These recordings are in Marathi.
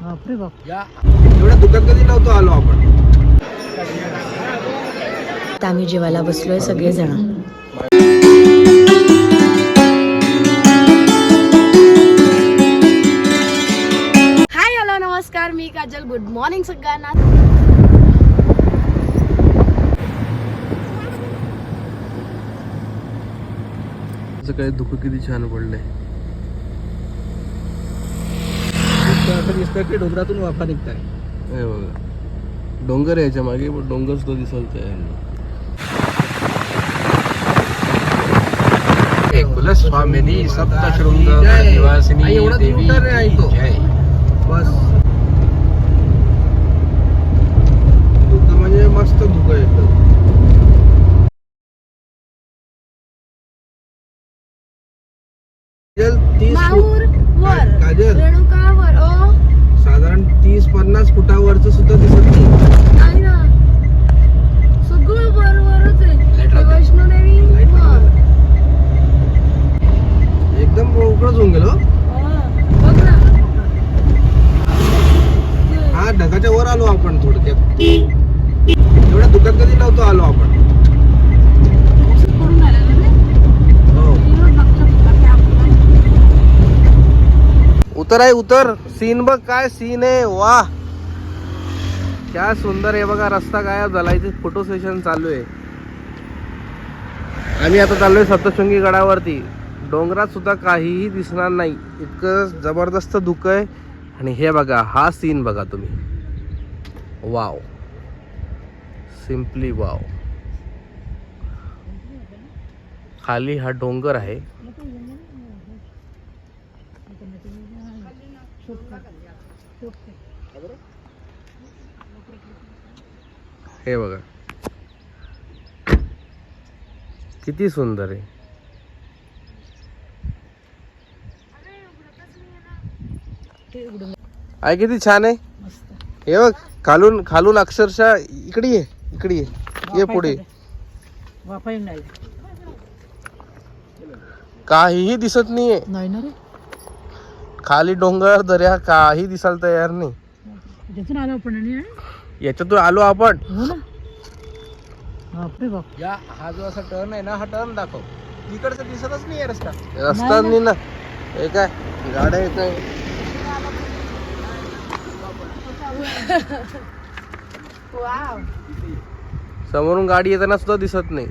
बापरे बाप. एवढ्या दुकान कधी नव्हतो आलो आपण? आता आम्ही जेवायला बसलोय सगळेजण. हाय हॅलो नमस्कार. मी काजल. गुड मॉर्निंग सगळ्यांना. सकाळी धुकं किती छान पडलंय. असं दिसतं की डोंगरातून वाफा निघताय. हे बघा. डोंगर आहे याच्या मागे पण डोंगर सुद्धा दिसायला तयार नाही कुलस्वामिनी सप्तशृंग निवासिनी देवी आहे तो. जय. बस. धुकं म्हणजे मस्त धुकं आहे एकदम. तीस वर फूट- काजल. रेणुका वर ओ. साधारण तीस पन्नास फुटावरच सुद्धा दिसत नाही. नाही ना. सगळं बरोबरच आहे. Light राहते. वैष्णोदेवी Light वर. एकदम मोकळंच होऊन गेलो हा, बघ ना. हा ढगाच्या वर आलो आपण थोडक्यात. एवढ्या दुकान कधी नव्हतो आलो आपण करून राहिलेलं ना? हो एवढं बघता बघता आपलं. उतर आहे उतर. सीन बघ काय सीन आहे. वा क्या सुंदर आहे. बघा रस्ता काय झाला. इथे फोटो सेशन चालू आहे. आम्ही आता चाललोय सप्तशृंगी गडावरती. डोंगरात सुद्धा काहीही दिसणार नाही. इतकं जबरदस्त धुकं आहे. आणि हे बघा हा सीन बघा तुम्ही. वाव. Simply wow. खाली हा डोंगर आहे. हे बघा. किती सुंदर आहे. आहे किती छान आहे. हे बघ खालून खालून अक्षरशः इकडे ये इकडे ये. ये पुढे. काहीही दिसत नाहीये. नाही ना रे. खाली डोंगर दर्या काही दिसायला तयार नाही. त्यातून आलो आपण आणि? याच्यातून आलो आपण. हो ना. बापरे बाप. या हा जो असा टर्न आहे ना हा टर्न दाखव. इकडचं दिसतच नाही रस्ता. रस्ता नाही ना. हे काय? गाड्या येत आहे वाव. समोरून गाडी येताना सुद्धा दिसत नाही.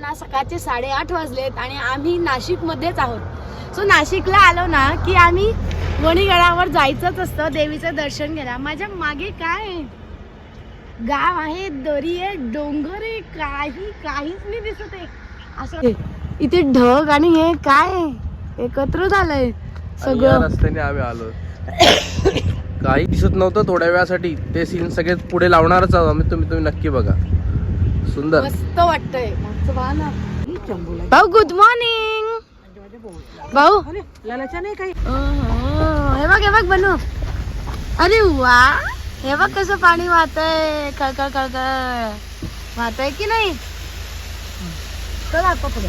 ना सकाळचे साडेआठ वाजलेत आणि आम्ही नाशिक मध्येच आहोत. सो नाशिकला आलो ना की आम्ही वणीगडावर जायचंच असतं देवीचं दर्शन घ्यायला. माझ्या मागे काय? गाव आहे दरी आहे डोंगर आहे काही काहीच नाही दिसत आहे. असं इथे ढग आणि हे काय? एकत्र झालंय सगळं. रस्त्याने आम्ही आलो. काही दिसत नव्हतं थोड्या वेळासाठी. ते सीन सगळे पुढे लावणारच आहोत आम्ही. तुम्ही तुम्ही नक्की बघा. सुंदर. मस्त वाटतंय. भाऊ गुड मॉर्निंग भाऊ? लालाच्या नाही काही. हे बघ हे बघ बनू. अरे वा हे बघ कसं पाणी वाहतंय. खळखळ खळखळ वाहतंय की नाही? चला आता पुढे.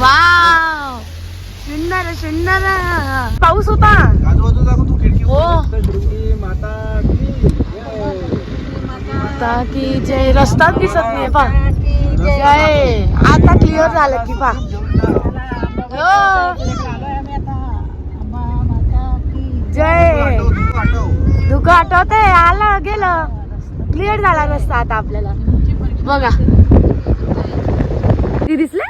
वाव. सुंदर सुंदर. पाऊस होता. आजूबाजू दाखव तू खिडकी हो. माता की आता की जय. रस्ताच दिसत नाही पा जय आता क्लिअर झालं की पा हो. जय. आठवत आठवते आलं गेलं. क्लिअर झाला रस्ता आता आपल्याला. बघा. ती दिसले?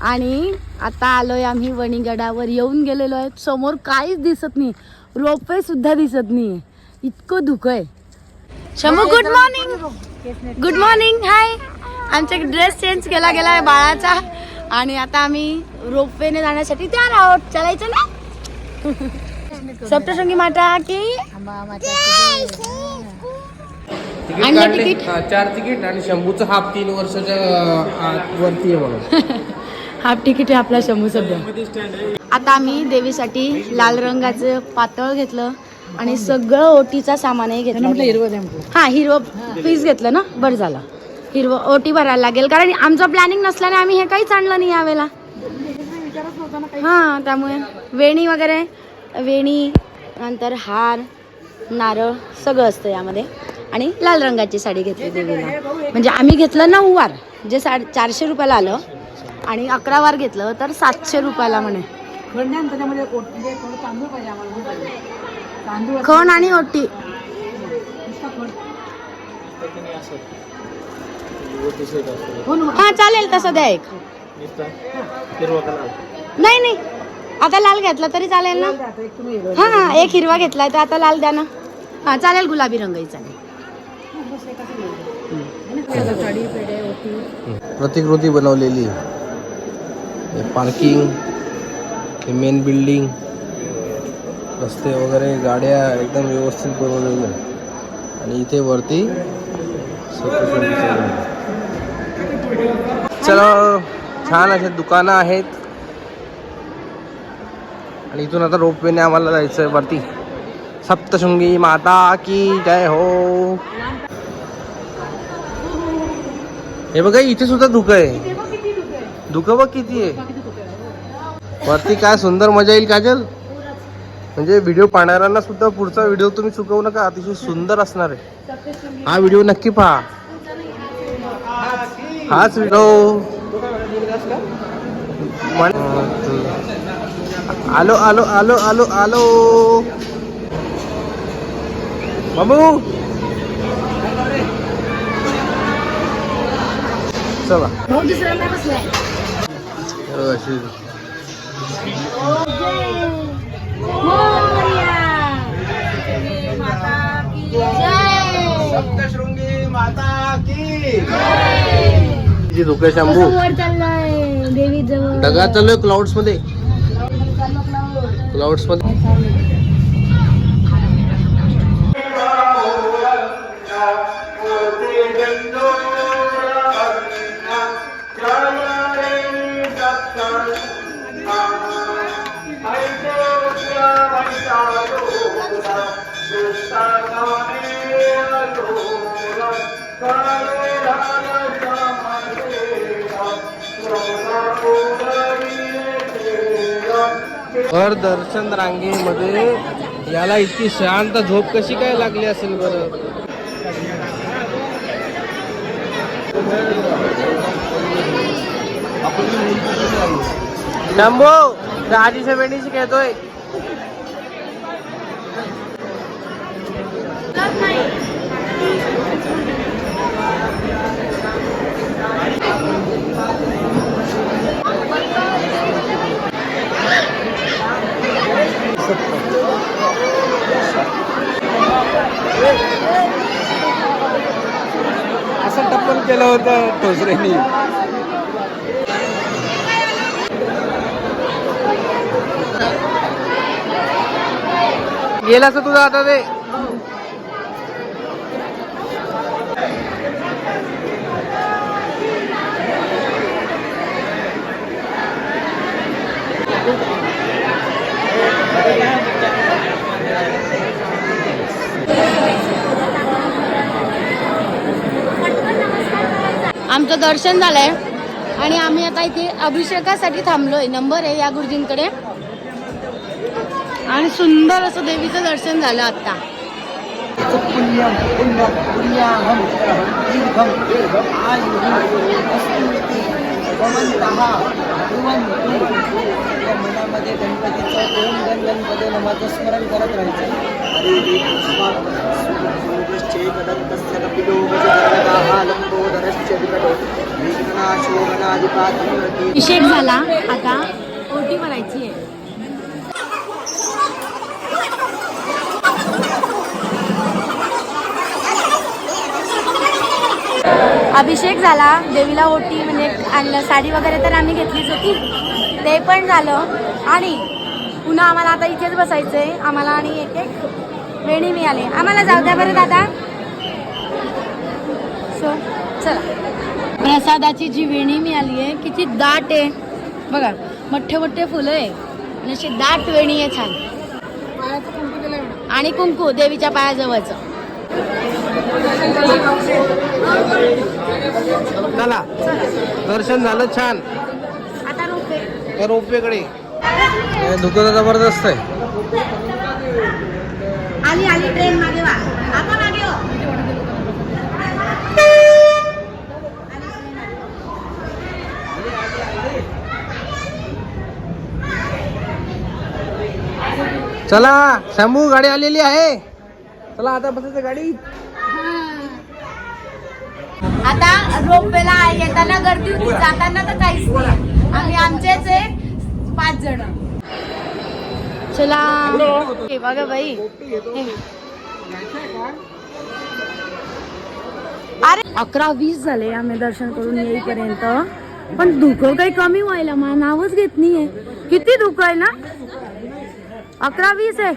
आणि आता आलोय आम्ही वणीगडावर. येऊन गेलेलो आहे. समोर काहीच दिसत नाही. रोपे सुद्धा दिसत नाही. इतकं धुकं आहे. Shambhu good morning good morning hi आमचा ड्रेस चेंज केला गेला आहे बाळाचा. आणि आता आम्ही रोपवेने जाण्यासाठी तयार आहोत. चालायचं ना? सप्तशृंगी माता की तिकीट? आणलं काढले तिकीट? चार तिकीट आणि शंभूचं हाफ तीन वर्षाच्या वरती आहे म्हणून हाफ तिकीट आहे आपला शंभू सध्या. आता आम्ही देवीसाठी लाल रंगाचं पातळ घेतलं आणि सगळं ओटीचा सामानही घेतलं. हिरवं हा हिरवं पीस घेतलं ना? बरं झालं. हिरवं ओटी भरायला लागेल. कारण आमचं प्लॅनिंग नसल्याने आम्ही हे काहीच आणलं नाही यावेळेला. हां त्यामुळे वेणी वगैरे वेणी नंतर हार नारळ सगळं असतं यामध्ये. आणि लाल रंगाची साडी घेतली देवीला. म्हणजे आम्ही घेतलं नऊ वार जे सा चारशे रुपयाला आलं. आणि अकरा वार घेतलं तर सातशे रुपयाला म्हणे. खण आणि ओटी. हा चालेल तसं द्या एक. नाही नाही. आता लाल घेतला तरी चालेल ना? हा हा एक हिरवा घेतलाय तर आता लाल द्या ना. हा चालेल गुलाबी रंगही चालेल. प्रतिकृती बनवलेली. हे पार्किंग हे मेन बिल्डिंग रस्ते वगैरे गाड्या एकदम व्यवस्थित बनवलेल्या. आणि इथे वरती सप्तशृंगीचं चला छान असे दुकानं आहेत. आणि इथून आता रोपवेने आम्हाला जायचं आहे वरती. सप्तशृंगी माता की जय हो. हे बघा इथे सुद्धा धुकं आहे. धुकं बघ किती आहे. वरती काय सुंदर मजा येईल काजल? म्हणजे व्हिडिओ पाहणाऱ्यांना सुद्धा पुढचा व्हिडिओ तुम्ही चुकवू नका अतिशय सुंदर असणार आहे. हा व्हिडिओ नक्की पहा. हाच व्हिडिओ आलो आलो आलो आलो आलो बाबू चला भाऊ अशी जी धुके शंभू. देवी जवळ ढगा चाललोय क्लाउड्समध्ये. क्लाउड्समध्ये. हर दर्शन रांगेमध्ये याला इतकी शांत झोप कशी काय लागली असेल बरं? शंभू आजीच्या वेणीची खेळतोय. ठोसरेनी गेला असं तुझा आता ते. आमचं दर्शन झालंय. आणि आम्ही आता इथे अभिषेकासाठी थांबलोय. नंबर आहे या गुरुजींकडे. आणि सुंदर असं देवीचं दर्शन झालं आता मनामध्ये गणपतीचं ओम. गण गणपती नमाचं स्मरण करत राहायचं हरे अभिषेक झाला. आता ओटी भरायची आहे. अभिषेक झाला. देवीला ओटी म्हणजे आणलं. साडी वगैरे तर आम्ही घेतलीच होती. ते पण झालं. आणि पुन्हा आम्हाला आता इथेच बसायचंय. आम्हाला आणि एक एक वेणी मिळाली. आम्हाला जाऊ द्या बरं दादा. सो चला प्रसादाची जी वेणी मिळाली आहे किती दाट आहे. बघा मोठे मोठे फुलं आहे. आणि अशी दाट वेणी आहे छान. आणि कुंकू देवीच्या पायाजवळचं. चला दर्शन झालं छान. आता रोपे रोपवेकडे. हे धुकं तर जबरदस्त आहे. आली आली ट्रेन मागे वा. चला शंभू गाडी आलेली आहे. चला आता बसायचं गाडी. आता रोपवेला येताना गर्दी होती जाताना तर काहीच नाही. आम्ही आमचेच आहे पाच जण. चला. हे बघा बाई. अरे अकरा वीस झाले आम्ही दर्शन करून येईपर्यंत. पण धुकं काही कमी व्हायला मला नावच घेत नाहीये. किती धुकं आहे ना? अकरा वीस आहे.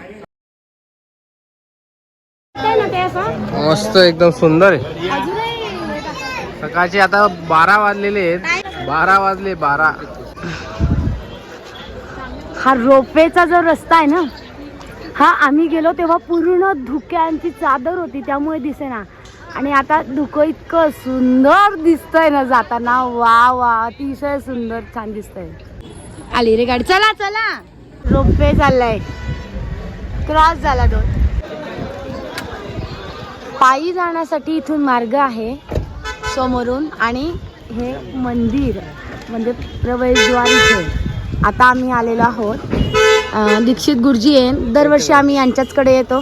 काय ना ते असं? मस्त एकदम सुंदर आहे. सकाळचे आता बारा वाजलेले आहेत. बारा वाजले बारा. हा रोपवेचा जो रस्ता आहे ना हा आम्ही गेलो तेव्हा पूर्ण धुक्यांची चादर होती त्यामुळे दिसेना आणि आता धुकं इतकं सुंदर दिसतंय ना जाताना. वा वा अतिशय सुंदर छान दिसतंय. आली रे गाडी. चला चला. रोपवे चाललाय क्रॉस झाला दोन. पायी जाण्यासाठी इथून मार्ग आहे समोरून आणि हे मंदिर म्हणजे प्रवेशद्वार इथे. आता आम्ही आलेलो आहोत. दीक्षित गुरुजी आहे दरवर्षी आम्ही यांच्याचकडे येतो.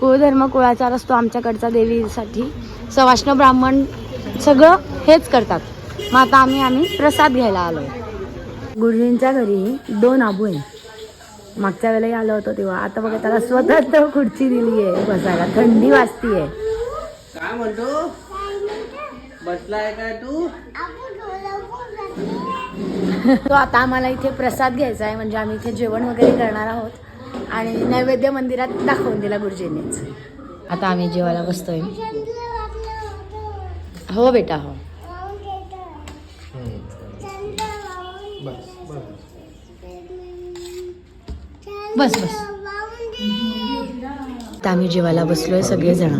कुळधर्म कुळाचार असतो आमच्याकडचा देवीसाठी. सवाष्ण ब्राह्मण सगळं हेच करतात. मग आता आम्ही आम्ही प्रसाद घ्यायला आलो गुरुजींच्या घरी दोन आबू आहे मागच्या वेळेला आलो होतो तेव्हा. आता बघा त्याला स्वतः खुर्ची दिली आहे बसायला. थंडी वाजतीये. काय म्हणतो? बसलाय काय तू? तो आता आम्हाला इथे प्रसाद घ्यायचा आहे. म्हणजे आम्ही इथे जेवण वगैरे करणार आहोत. आणि नैवेद्य मंदिरात दाखवून दिला गुरुजींनीच. आता आम्ही जेवायला बसतोय. हो बेटा हो. बस बस. आम्ही जेवायला बसलोय सगळेजण.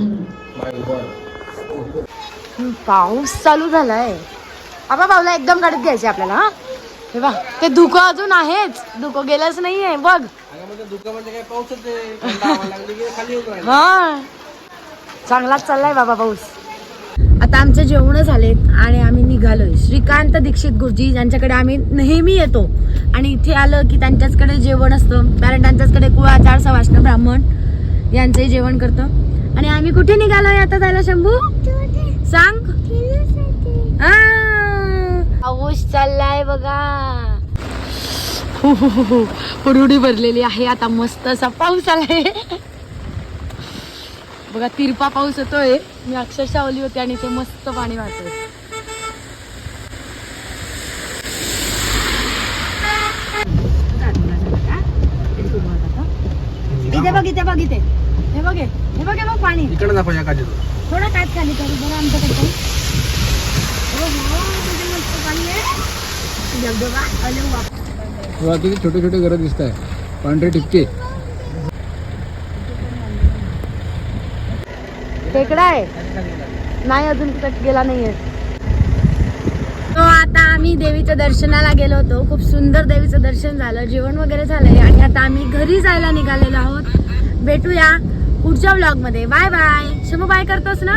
पाऊस चालू झालाय. बाबा भाऊला एकदम गाडीत घ्यायचे आपल्याला हा? हे बघ ते धुकं अजून आहेच. धुकं गेलंच नाहीये बघ. म्हणजे राहिलं. हा. चांगलाच चाललाय बाबा पाऊस. आमचे जेवण झालेत आणि आम्ही निघालोय. श्रीकांत दीक्षित गुरुजी ज्यांच्याकडे आम्ही नेहमी येतो. आणि इथे आलं की त्यांच्याचकडे जेवण असतं. कारण त्यांच्याचकडे कुळाचार सवाष्ण ब्राह्मण यांचंही जेवण करतं. आणि आम्ही कुठे निघालोय आता जायला शंभू? सांग. हा, पाऊस चाललाय बघा. हो, हो, हो, हुडहुडी भरलेली आहे. आता मस्त असा पाऊस आलाय. बघा तिरपा पाऊस येतोय. मी अक्षरशः ओली होती आणि ते मस्त पाणी वाहतोय. इथे बघ इथे बघ इथे. हे बघ हे. हे बघ हे बघ पाणी. इकडे दाखव या काठी थोडं काच खाली करू बरं आमच्याकडे. पण. हो, वा, किती मस्त पाणी आहे. धबधबा, अरे वा. किती छोटे छोटे घरं दिसत आहे पांढरे टिपके खेकडा आहे. नाही अजून कुठं गेला नाहीये. तो आता आम्ही देवीच्या दर्शनाला गेलो होतो. खूप सुंदर देवीचं दर्शन झालं. जेवण वगैरे झालंय. आणि आता आम्ही घरी जायला निघालेलो आहोत. भेटूया पुढच्या ब्लॉगमध्ये बाय बाय शमू बाय करतोस ना?